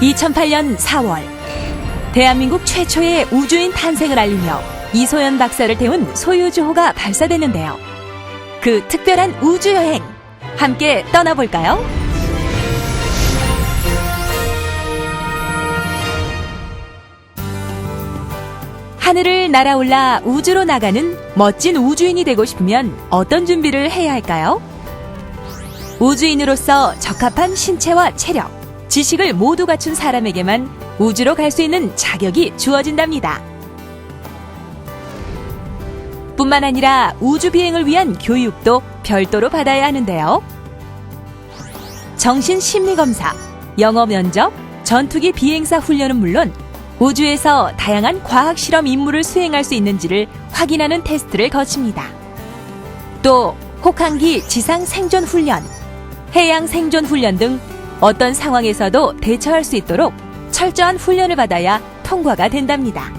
2008년 4월 대한민국 최초의 우주인 탄생을 알리며 이소연 박사를 태운 소유주호가 발사됐는데요. 그 특별한 우주 여행 함께 떠나볼까요? 하늘을 날아올라 우주로 나가는 멋진 우주인이 되고 싶으면 어떤 준비를 해야 할까요? 우주인으로서 적합한 신체와 체력, 지식을 모두 갖춘 사람에게만 우주로 갈 수 있는 자격이 주어진답니다. 뿐만 아니라 우주 비행을 위한 교육도 별도로 받아야 하는데요. 정신 심리 검사, 영어 면접, 전투기 비행사 훈련은 물론 우주에서 다양한 과학 실험 임무를 수행할 수 있는지를 확인하는 테스트를 거칩니다. 또 혹한기 지상 생존 훈련, 해양 생존 훈련 등 어떤 상황에서도 대처할 수 있도록 철저한 훈련을 받아야 통과가 된답니다.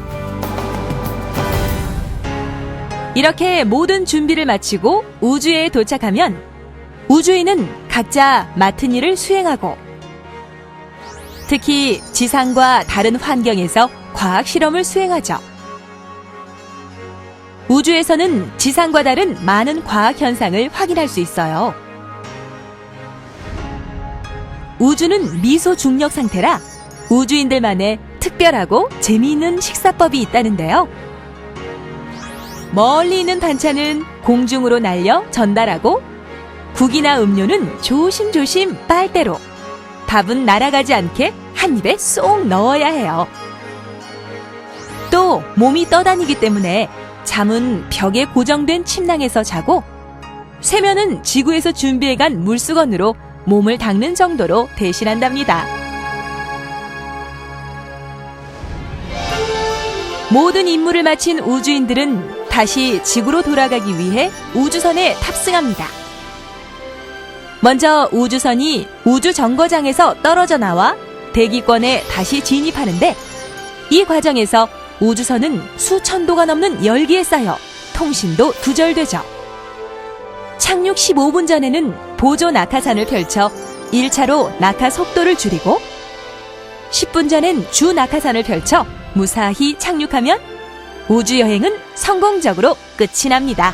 이렇게 모든 준비를 마치고 우주에 도착하면 우주인은 각자 맡은 일을 수행하고 특히 지상과 다른 환경에서 과학 실험을 수행하죠. 우주에서는 지상과 다른 많은 과학 현상을 확인할 수 있어요. 우주는 미소 중력 상태라 우주인들만의 특별하고 재미있는 식사법이 있다는데요. 멀리 있는 반찬은 공중으로 날려 전달하고 국이나 음료는 조심조심 빨대로 밥은 날아가지 않게 한 입에 쏙 넣어야 해요. 또 몸이 떠다니기 때문에 잠은 벽에 고정된 침낭에서 자고 세면은 지구에서 준비해간 물수건으로 몸을 닦는 정도로 대신한답니다. 모든 임무를 마친 우주인들은 다시 지구로 돌아가기 위해 우주선에 탑승합니다. 먼저 우주선이 우주 정거장에서 떨어져 나와 대기권에 다시 진입하는데 이 과정에서 우주선은 수천 도가 넘는 열기에 쌓여 통신도 두절되죠. 착륙 15분 전에는 보조 낙하산을 펼쳐 1차로 낙하 속도를 줄이고 10분 전엔 주 낙하산을 펼쳐 무사히 착륙하면 우주 여행은 성공적으로 끝이 납니다.